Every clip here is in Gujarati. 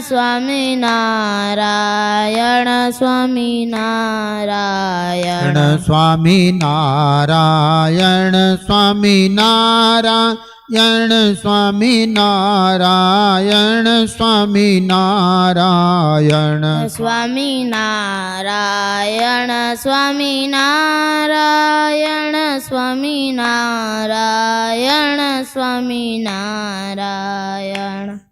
સ્વામી નારાયણ સ્વામી નારાયણ. સ્વામી નારાયણ યણ સ્વામી નારાયણ સ્વામી નારાયણ. સ્વામી નારાયણ સ્વામી નારાયણ સ્વામી નારાયણ સ્વામી નારાયણ.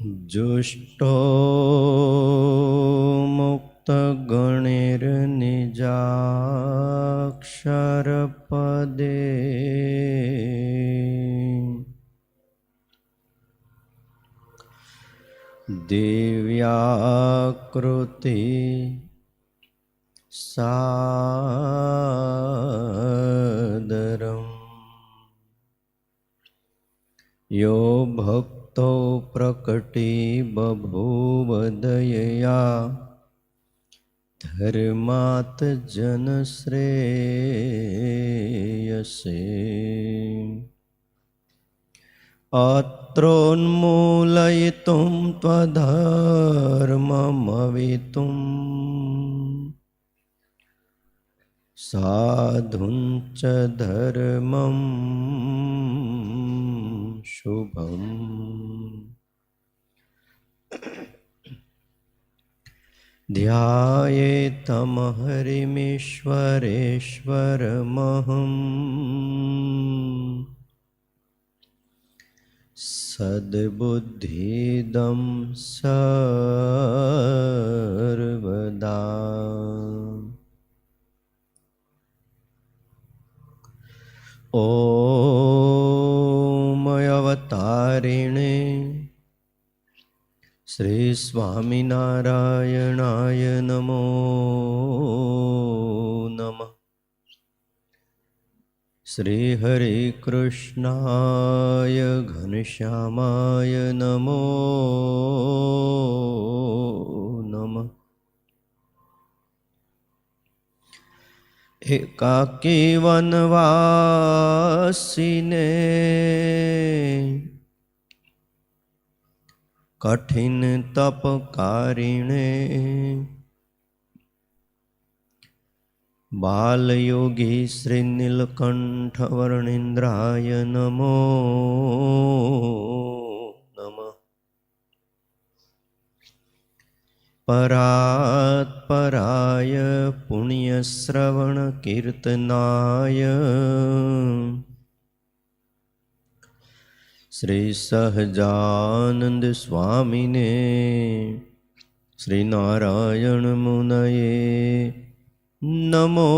जुष्टो मुक्तगणिर्निजाक्षरपदे दिव्याकृति सादरम् यो भक्तो प्रकटी बभूवदयया। धर्मात् जनश्रेयसे। अत्रोन्मूलयितुं त्वधर्ममवितुम् साधुञ्च શુભમ ध्यायेतम हरिमीश्वरेश्वरमहम् सद्बुद्धिदं सर्वदा अवतारिणे श्रीस्वामिनारायणाय नमो नमः। श्रीहरिकृष्णाय घनश्यामाय नमः એકાકી વનવાસીને કઠિન તપકારીણે બાલયોગી શ્રી નીલકંઠ વર્ણિન્દ્રાય નમઃ પરાય પુણ્ય શ્રવણ કીર્તનાય. શ્રી સહજાનંદ સ્વામીને શ્રી નારાયણ મુનયે નમો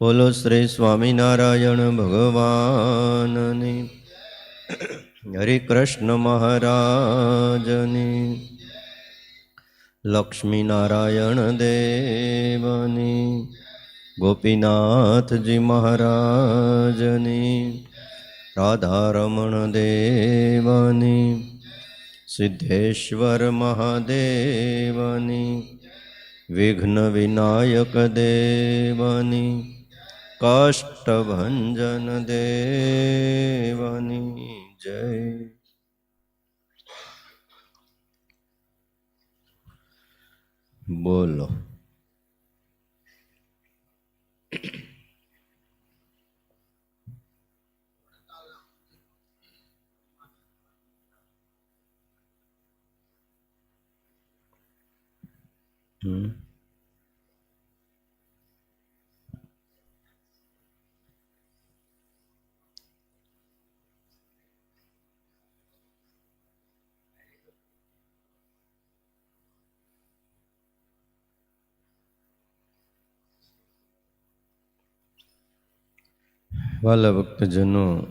બોલો શ્રી સ્વામિનારાયણ ભગવાનની. હરે કૃષ્ણ મહારાજની. લક્ષ્મીનારાયણ દેવની. ગોપીનાથજી મહારાજની. રાધારમણ દેવની. સિદ્ધેશ્વર મહાદેવની. વિઘ્ન વિનાયક દેવની. કષ્ટભંજન દેવની જય. બોલો. વાલા ભક્તજનો,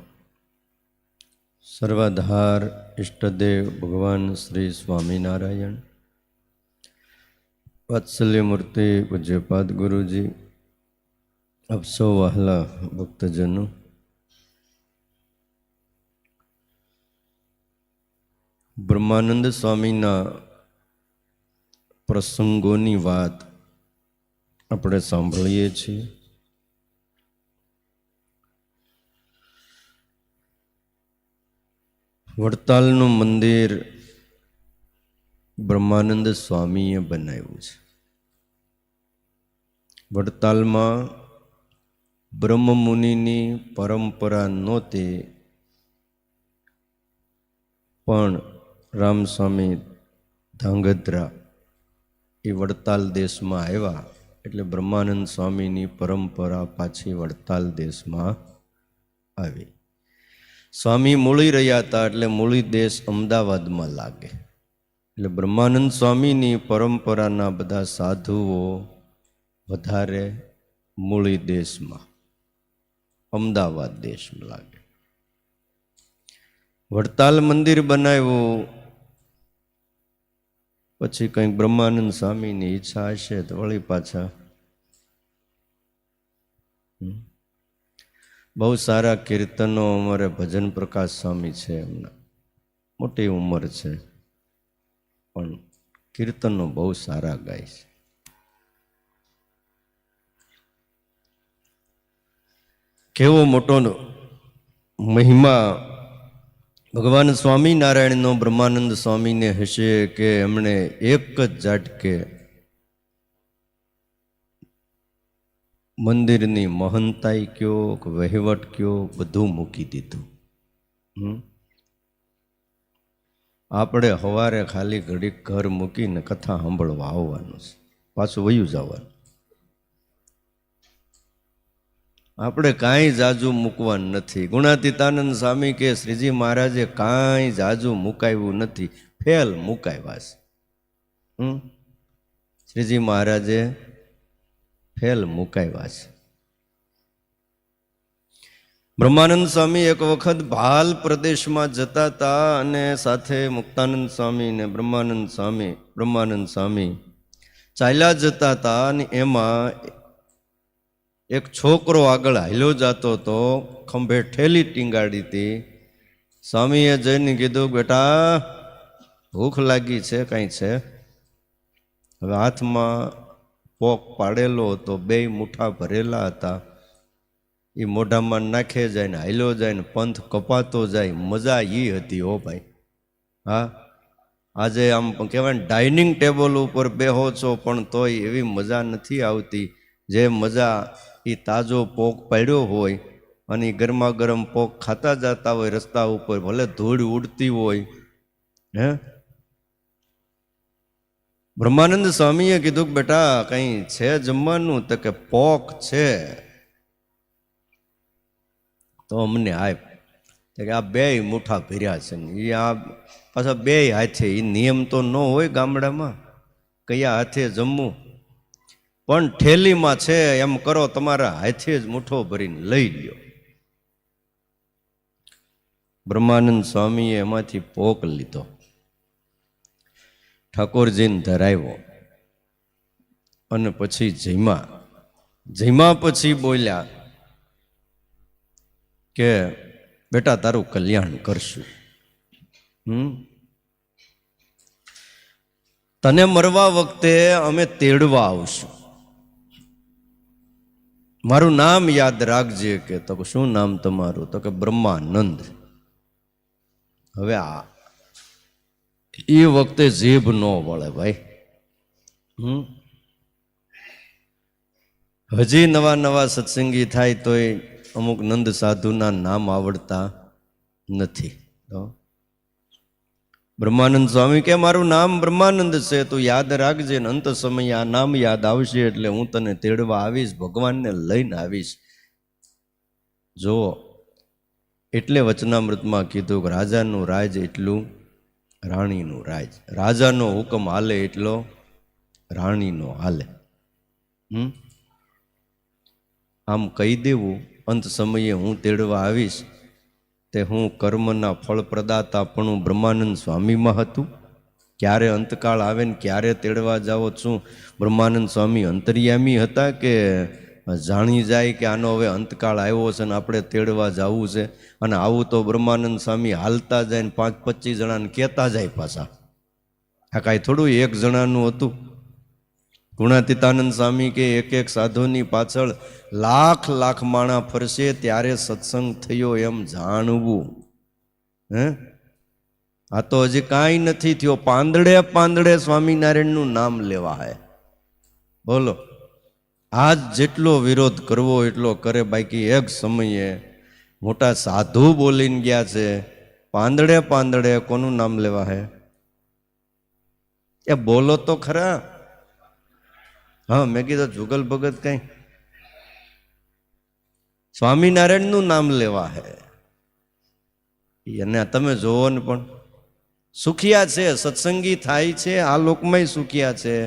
સર્વાધાર ઈષ્ટદેવ ભગવાન શ્રી સ્વામિનારાયણ, વાત્સલ્યમૂર્તિ પૂજ્યપાદ ગુરુજી, આપ સૌ વહાલા ભક્તજનો. બ્રહ્માનંદ સ્વામીના પ્રસંગોની વાત આપણે સાંભળીએ છીએ. વડતાલનું મંદિર બ્રહ્માનંદ સ્વામીએ બનાવ્યું છે. વડતાલમાં બ્રહ્મમુનિની પરંપરા નહોતી, પણ રામસ્વામી ધાંગધ્રા એ વડતાલ દેશમાં આવ્યા, એટલે બ્રહ્માનંદ સ્વામીની પરંપરા પાછી વડતાલ દેશમાં આવી. સ્વામી મૂળી રહ્યા હતા એટલે મૂળી દેશ અમદાવાદમાં લાગે એટલે બ્રહ્માનંદ સ્વામીની પરંપરાના બધા સાધુઓ વધારે મૂળી દેશમાં, અમદાવાદ દેશમાં લાગે વડતાલ મંદિર બનાવ્યું પછી કંઈક બ્રહ્માનંદ સ્વામીની ઈચ્છા હશે તો વળી પાછા. બહુ સારા કીર્તનો અમારે ભજન પ્રકાશ સ્વામી છે એમના. મોટી ઉંમર છે. પણ કીર્તનો બહુ સારા ગાય છે. કેવો મોટો મહિમા ભગવાન સ્વામિનારાયણનો બ્રહ્માનંદ સ્વામીને હશે કે એમણે એક જ ઝાટકે મંદિરની મહંતાઈ કયો કે વહીવટ કયો બધું મૂકી દીધું? આપણે સવારે ખાલી ઘડીક ઘર મૂકીને કથા સાંભળવા આવવાનું છે. પાછું વયું જવાનું. આપણે કાંઈ જાજુ મૂકવાનું નથી. ગુણાતીતાનંદ સ્વામી કે શ્રીજી મહારાજે કાંઈ જાજુ મુકાવ્યું નથી. ફેલ મુકાવ્યા છે? શ્રીજી મહારાજે ફેલ મુકાવ્યા છે. બ્રહ્માનંદ સ્વામી એક વખત ભાલ પ્રદેશમાં જતા હતા અને સાથે મુક્તાનંદ સ્વામી ને બ્રહ્માનંદ સ્વામી બ્રહ્માનંદ સ્વામી ચાલ્યા જતા હતા અને એમાં એક છોકરો આગળ હાલ્યો જતો હતો ખંભે ઠેલી ટીંગાડી હતી. સ્વામીએ જઈને કીધું, બેટા, ભૂખ લાગી છે, કાંઈ છે? હવે હાથમાં પોક પાડેલો હતો, બે મુઠ્ઠા ભરેલા હતા. એ મોઢામાં નાખે જાય ને હાલ્યો જાય ને પંથ કપાતો જાય, મજા એ હતી હો ભાઈ. હા, આજે આમ કહેવાય ને ડાઇનિંગ ટેબલ ઉપર બેહો છો, પણ તોય એવી મજા નથી આવતી. જે મજા એ તાજો પોક પાડ્યો હોય અને ગરમા ગરમ પોક ખાતા જતા હોય રસ્તા ઉપર, ભલે ધૂળ ઉડતી હોય, હે? બ્રહ્માનંદ સ્વામીએ કીધું કે બેટા, કંઈ છે જમવાનું? તો કે પોક છે. તો અમને આપ કે આ બે મુઠા ભર્યા છે ને. એ આ પાછા બે હાથે એ નિયમ તો ન હોય ગામડામાં, કયા હાથે જમવું. પણ ઠેલીમાં છે, એમ કરો, તમારા હાથે જ મુઠ્ઠો ભરીને લઈ લ્યો. બ્રહ્માનંદ સ્વામીએ એમાંથી પોક લીધો. ઠાકોરજીને ધરાવ્યો. અને પછી જયમા જયમા પછી બોલ્યા કે, બેટા, તારું કલ્યાણ કરશું. હમ? તને મરવા વખતે અમે તેડવા આવશું. મારું નામ યાદ રાખજે કે, તો શું નામ તમારું? તો કે બ્રહ્માનંદ. હવે આ એ વખતે જીભ ન વળે ભાઈ. હમ. હજી નવા નવા સત્સંગી થાય તોય અમુક નંદ સાધુના નામ આવડતા નથી. બ્રહ્માનંદ સ્વામી કે મારું નામ બ્રહ્માનંદ છે તું યાદ રાખજે ને અંત સમયે આ નામ યાદ આવશે એટલે હું તને તેડવા આવીશ ભગવાનને લઈને આવીશ. જો એટલે વચનામૃતમાં કીધું કે રાજાનું રાજ એટલું રાણીનું રાજ. રાજાનો હુકમ હાલે એટલો રાણીનો હાલે. હમ? આમ કહી દેવું, અંત સમયે હું તેડવા આવીશ. તે હું કર્મના ફળ પ્રદાતા પણ હું બ્રહ્માનંદ સ્વામીમાં હતું. ક્યારે અંતકાળ આવે ને ક્યારે તેડવા જાઓ શું બ્રહ્માનંદ સ્વામી અંતર્યામી હતા કે જાણી જાય કે આનો હવે અંતકાળ આવ્યો છે ને આપણે તેડવા જવું છે. અને આવું તો બ્રહ્માનંદ સ્વામી હાલતા જાય ને પાંચ પચીસ જણાને કહેતા જાય પાછા. આ કાંઈ થોડું એક જણાનું હતું. ગુણાતીતાનંદ સ્વામી કે એક એક સાધુની પાછળ લાખ લાખ માણા ફરશે ત્યારે સત્સંગ થયો એમ જાણવું. હે? આ તો હજી કાંઈ નથી થયો. પાંદડે પાંદડે સ્વામિનારાયણનું નામ લેવા હે બોલો. આજ જેટલો વિરોધ કરવો, એટલો કરે બાકી એક સમયે મોટા સાધુ બોલીને ગયા છે, પાંદડે પાંદડે કોનું નામ લેવા હે? એ બોલો તો ખરા. હા, મેં કીધું જુગલ ભગત કઈ. સ્વામિનારાયણનું નામ લેવા હે. એને તમે જોવો ને પણ. સુખિયા છે, સત્સંગી થાય છે, આ લોકમાંય સુખિયા છે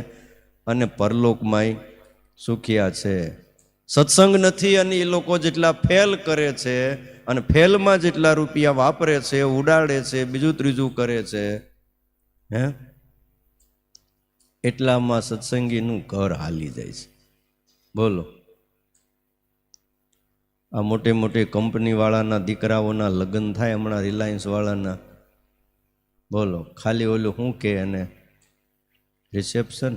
અને પરલોકમાંય સુખિયા છે. સત્સંગ નથી અને એ લોકો જેટલા ફેલ કરે છે અને ફેલમાં જેટલા રૂપિયા વાપરે છે, ઉડાડે છે, બીજું ત્રીજું કરે છે, હે? એટલામાં સત્સંગીનું ઘર હાલી જાય છે. બોલો. આ મોટી મોટી કંપનીવાળાના દીકરાઓના લગ્ન થાય, હમણાં રિલાયન્સવાળાના. બોલો, ખાલી ઓલું શું કે અને રિસેપ્શન?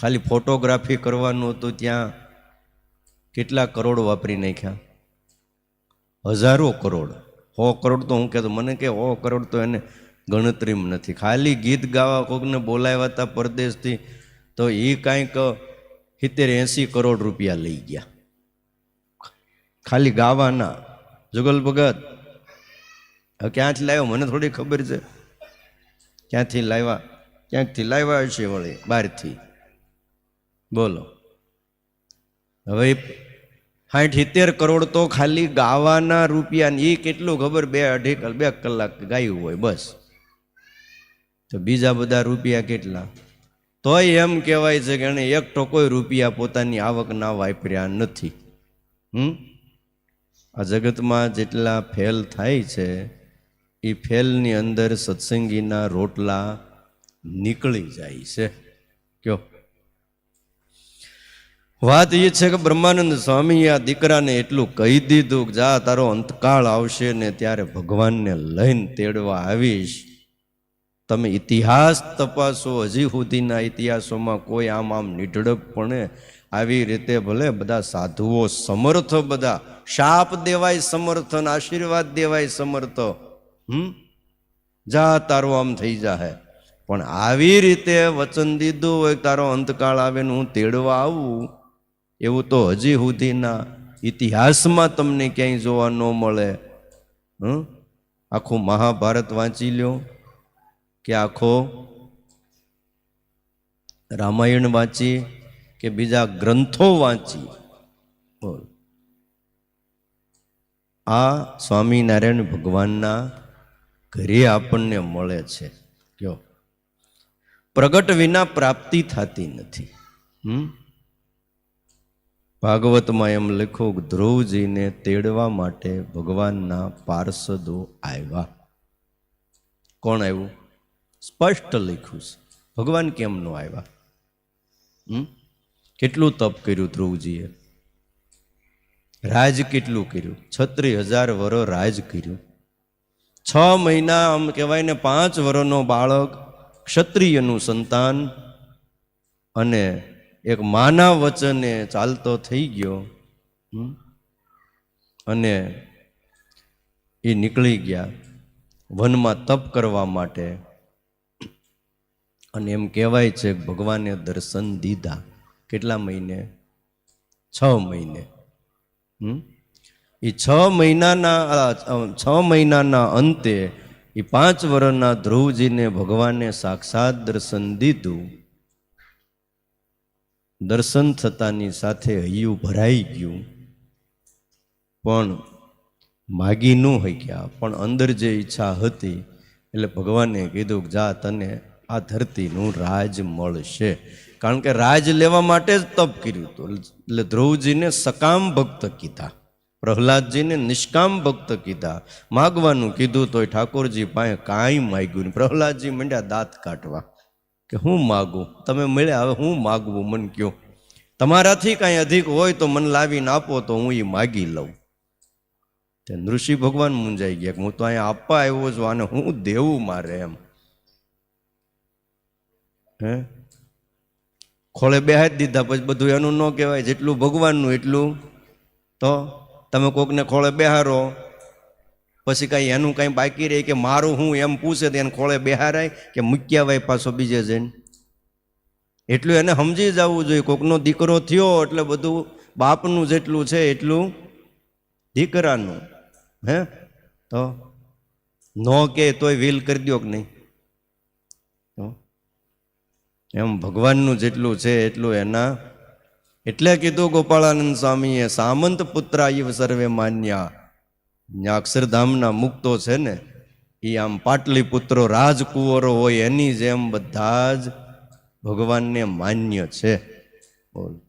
ખાલી ફોટોગ્રાફી કરવાનું હતું ત્યાં કેટલા કરોડ વાપરી નાખ્યા? હજારો કરોડ. સો કરોડ તો હું કહેતો, મને કે સો કરોડ તો એને ગણતરીમાં નથી. ખાલી ગીત ગાવા કોકને બોલાવ્યા હતા પરદેશથી, તો એ કાંઈક સિત્તેર એંસી કરોડ રૂપિયા લઈ ગયા. ખાલી ગાવાના. જુગલ ભગત ક્યાંથી લાવ્યો? મને થોડી ખબર છે. ક્યાંથી લાવ્યા? ક્યાંકથી લાવ્યા હશે વળી? બહારથી. બોલો. હવે સાઠ સિત્તેર કરોડ તો ખાલી ગાવાના રૂપિયાને એ કેટલું ખબર? બે અઢી બે કલાક ગાયું હોય બસ. તો બીજા બધા રૂપિયા કેટલા? તોય એમ કહેવાય છે કે એણે એક ટકોય રૂપિયા પોતાની આવકના વાપર્યા નથી. હમ? આ જગતમાં જેટલા ફેલ થાય છે એ ફેલની અંદર સત્સંગીના રોટલા નીકળી જાય છે. કયો? વાત એ છે કે બ્રહ્માનંદ સ્વામીએ આ દીકરાને એટલું કહી દીધું કે જા, તારો અંતકાળ આવશે ને ત્યારે ભગવાનને લઈને તેડવા આવીશ. તમે ઇતિહાસ તપાસો, હજી સુધીના ઇતિહાસોમાં કોઈ આમ આમ નિઢળકપણે આવી રીતે ભલે બધા સાધુઓ સમર્થ, બધા શાપ દેવાય સમર્થ ને આશીર્વાદ દેવાય સમર્થ, હમ? જા, તારો આમ થઈ જાહે. પણ આવી રીતે વચન દીધું હોય તારો અંતકાળ આવે ને હું તેડવા આવું એવું તો હજી સુધીના ઇતિહાસમાં તમને ક્યાંય જોવા ન મળે. હં આખું મહાભારત વાંચી લ્યો કે આખો રામાયણ વાંચી કે બીજા ગ્રંથો વાંચી. બોલ. આ સ્વામિનારાયણ ભગવાનના ઘરે આપણને મળે છે. કયો પ્રગટ વિના પ્રાપ્તિ થતી નથી. હમ? ભાગવતમાં એમ લખ્યું ધ્રુવજીને તેડવા માટે ભગવાનના પાર્ષદો આવ્યા. કોણ આવ્યું? સ્પષ્ટ લખ્યું છે. ભગવાન કેમ ન આવ્યા? કેટલું તપ કર્યું ધ્રુવજીએ? રાજ કેટલું કર્યું? છત્રી હજાર વરો રાજ કર્યું. છ મહિના, આમ કહેવાય ને, પાંચ વરોનો બાળક ક્ષત્રિયનું સંતાન અને એક માના વચને ચાલતો થઈ ગયો? અને એ નીકળી ગયા વનમાં તપ કરવા માટે. અને એમ કહેવાય છે ભગવાને દર્શન દીધા કેટલા મહિને? છ મહિને. એ છ મહિનાના છ મહિનાના અંતે એ પાંચ વર્ષના ધ્રુવજીને ભગવાને સાક્ષાત દર્શન દીધું. દર્શન થતાની સાથે હૈયું ભરાઈ ગયું. પણ માગી ન ગયા પણ અંદર જે ઈચ્છા હતી, એટલે ભગવાને કીધું કે, જા, તને આ ધરતીનું રાજ મળશે. કારણ કે રાજ લેવા માટે જ તપ કર્યું હતું. એટલે ધ્રુવજીને સકામ ભક્ત કીધા. પ્રહલાદજીને નિષ્કામ ભક્ત કીધા. માગવાનું કીધું તોય ઠાકોરજી પાસે કાંઈ માગ્યું નહીં. પ્રહલાદજી મંડ્યા દાંત કાઢવા. કે હું માગું? તમે મળ્યા, હવે હું માગવું? મન કયો, તમારાથી કાંઈ અધિક હોય તો મને લાવીને આપો, તો હું એ માગી લઉં. તે ઋષિ ભગવાન મૂંઝાઈ ગયા કે, હું તો અહીંયા આપવા આવ્યો છું, આને હું દેવું મારે એમ? હે? ખોળે બેહાડી દીધા, પછી બધું એનું ન કહેવાય, જેટલું ભગવાનનું એટલું. તો તમે કોકને ખોળે બેહારો પછી કાંઈ એનું કાંઈ બાકી રહે કે મારું હું એમ પૂછે તો એને ખોળે બેહારાય કે મૂક્યા વાય પાછો બીજે જઈને. એટલું એને સમજી જવું જોઈએ. કોકનો દીકરો થયો એટલે બધું બાપનું જેટલું છે એટલું દીકરાનું. હે? તો નો કે તોય વિલ કરી દો કે નહીં? એમ ભગવાનનું જેટલું છે એટલું એના એટલે કીધું ગોપાળાનંદ સ્વામીએ સામંત પુત્રા ઇવ સર્વે માન્યા. ત્યાં અક્ષરધામના મુક્તો છે ને એ આમ પાટલીપુત્રો રાજકુંવરો હોય એની જેમ બધા જ ભગવાનને માન્ય છે. બોલ.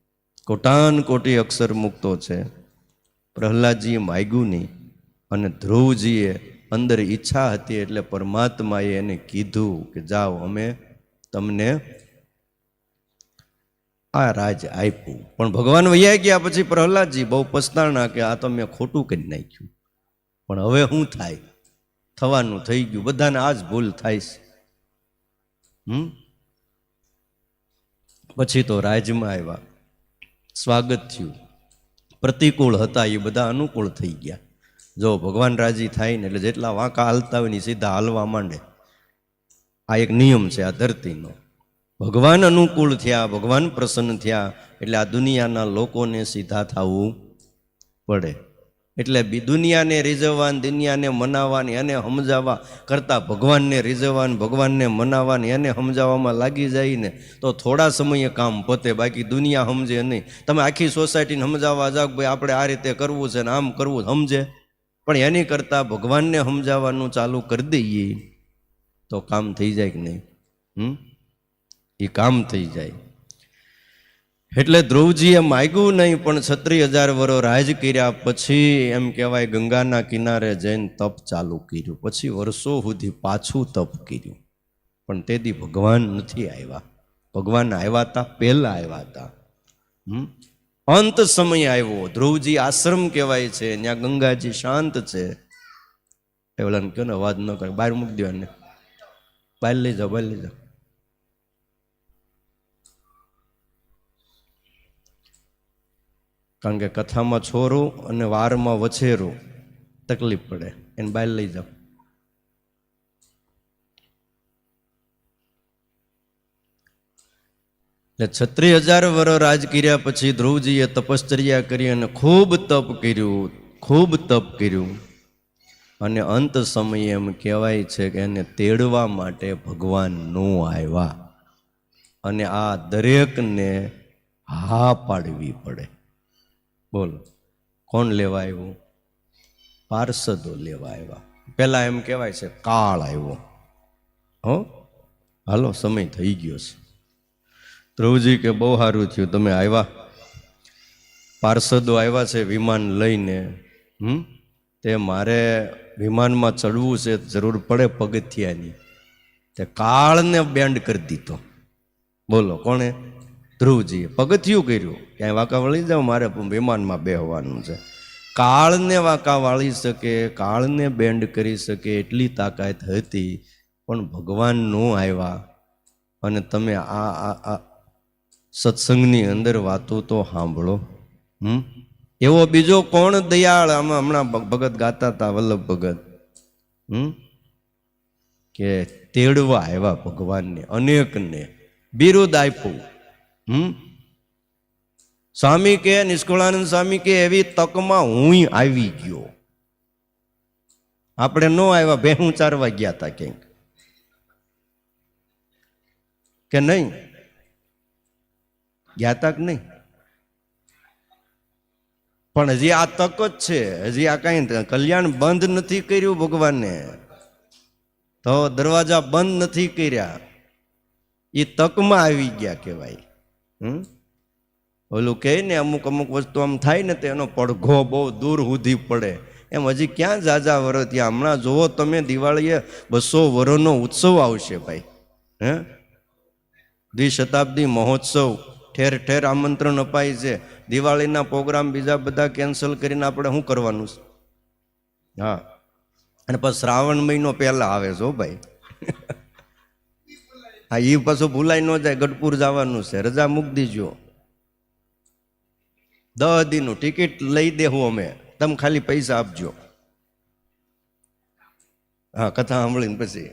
કોટાન કોટી અક્ષર મુક્તો છે. પ્રહલાદજીએ નહીં અને ધ્રુવજીએ અંદર ઈચ્છા હતી એટલે પરમાત્માએ એને કીધું કે જાઓ અમે તમને આ રાજ આપ્યું. પણ ભગવાન વૈયા ગયા પછી પ્રહલાદજી બહુ પસ્તાણા કે આ તો મેં ખોટું કરી નાખ્યું. પણ હવે શું થાય? થવાનું થઈ ગયું. બધાને આ જ ભૂલ થાય છે. હમ? પછી તો રાજમાં આવ્યા. સ્વાગત થયું. પ્રતિકૂળ હતા એ બધા અનુકૂળ થઈ ગયા. જો ભગવાન રાજી થાય ને એટલે જેટલા વાંકા હાલતા હોય ને સીધા હાલવા માંડે. આ એક નિયમ છે, આ ધરતીનો. ભગવાન અનુકૂળ થયા, ભગવાન પ્રસન્ન થયા, એટલે આ દુનિયાના લોકોને સીધા થવું પડે. એટલે દુનિયાને રીઝવવાની, દુનિયાને મનાવવાની, એને સમજાવવા કરતાં ભગવાનને રીઝવવાની, ભગવાનને મનાવવાની, એને સમજાવવામાં લાગી જાય ને તો થોડા સમયે કામ પતે, બાકી દુનિયા સમજે નહીં. તમે આખી સોસાયટીને સમજાવવા જાઓ ભાઈ આપણે આ રીતે કરવું છે ને આમ કરવું સમજે. પણ એની કરતાં ભગવાનને સમજાવવાનું ચાલુ કરી દઈએ તો કામ થઈ જાય કે નહીં? હમ? એ કામ થઈ જાય. એટલે ધ્રુવજીએ માગ્યું નહીં, પણ છત્રી હજાર વરો રાજ કર્યા પછી એમ કહેવાય ગંગાના કિનારે જઈને તપ ચાલુ કર્યું. પછી વર્ષો સુધી પાછું તપ કર્યું. પણ તેથી ભગવાન નથી આવ્યા. ભગવાન આવ્યા હતા પહેલા આવ્યા હતા? અંત સમય આવ્યો. ધ્રુવજી આશ્રમ કહેવાય છે, ત્યાં ગંગાજી શાંત છે. એ ઓલાને કહો ને અવાજ ન કરે બહાર મૂકી દેવાને બહાર લઈ જાઓ, બહાર લઈ જાઓ. કારણ કે કથામાં છોરું અને વારમાં વછેરું. તકલીફ પડે. એને બહાર લઈ જાઓ. એટલે છત્રી હજાર વર્ષ રાજ કર્યા પછી ધ્રુવજીએ તપશ્ચર્યા કરી અને ખૂબ તપ કર્યું. ખૂબ તપ કર્યું. અને અંત સમયે એમ કહેવાય છે કે એને તેડવા માટે ભગવાન નો આવ્યા. અને આ દરેકને હા પાડવી પડે. બોલો, કોણ લેવા આવ્યું? પાર્ષદો લેવા આવ્યા. પહેલાં એમ કહેવાય છે, કાળ આવ્યો. હો? હાલો, સમય થઈ ગયો છે. ધ્રુવજી કે, બહુ સારું થયું, તમે આવ્યા? પાર્ષદો આવ્યા છે વિમાન લઈને. હમ? તે મારે વિમાનમાં ચડવું છે, જરૂર પડે પગથિયાની. તે કાળને બેન્ડ કરી દીધો. બોલો, કોણે? ધ્રુવજીએ પગથિયું કર્યું. ક્યાંય વાંકા વળી જાઓ, મારે વિમાનમાં બેહવાનું છે. કાળને વાંકા વાળી શકે, કાળને બેન્ડ કરી શકે એટલી તાકાત હતી, પણ ભગવાન નો આવ્યા. અને તમે આ આ આ સત્સંગની અંદર વાતો તો સાંભળો. હમ? એવો બીજો કોણ દયાળ? આમાં હમણાં ભગત ગાતા હતા વલ્લભ ભગત. હમ? કે તેડવા આવ્યા ભગવાનને, અનેકને. બિરુદ આપ્યું. હમ? સ્વામી કે નિષ્કુળાનંદ સ્વામી કે એવી તકમાં હું આવી ગયો. આપણે ન આવ્યા ભેહું ચારવા ગયા હતા ક્યાંક. કે નહીં? ગયા તા કે નહીં? પણ હજી આ તક જ છે. હજી આ કઈ કલ્યાણ બંધ નથી કર્યું ભગવાને. તો દરવાજા બંધ નથી કર્યા. એ તકમાં આવી ગયા કહેવાય. હમ? ઓલું કહે ને, અમુક અમુક વસ્તુ આમ થાય ને તો એનો પડઘો બહુ દૂર સુધી પડે. એમ હજી ક્યાં જાજા વરો ત્યાં? હમણાં જુઓ તમે, દિવાળીએ બસો વરોનો ઉત્સવ આવશે ભાઈ. હે? દ્વિશતાબ્દી મહોત્સવ. ઠેર ઠેર આમંત્રણ અપાય છે. દિવાળીના પ્રોગ્રામ બીજા બધા કેન્સલ કરીને આપણે શું કરવાનું છે? હા. અને પછી શ્રાવણ મહિનો પહેલાં આવે છે ભાઈ. હા એ પાછું ભૂલાઈ ન જાય, ગઢપુર જવાનું છે. રજા મૂકી દીજો. દસ દીનું ટિકિટ લઈ દેવું અમે. તમે ખાલી પૈસા આપજો. હા, કથા સાંભળીને પછી.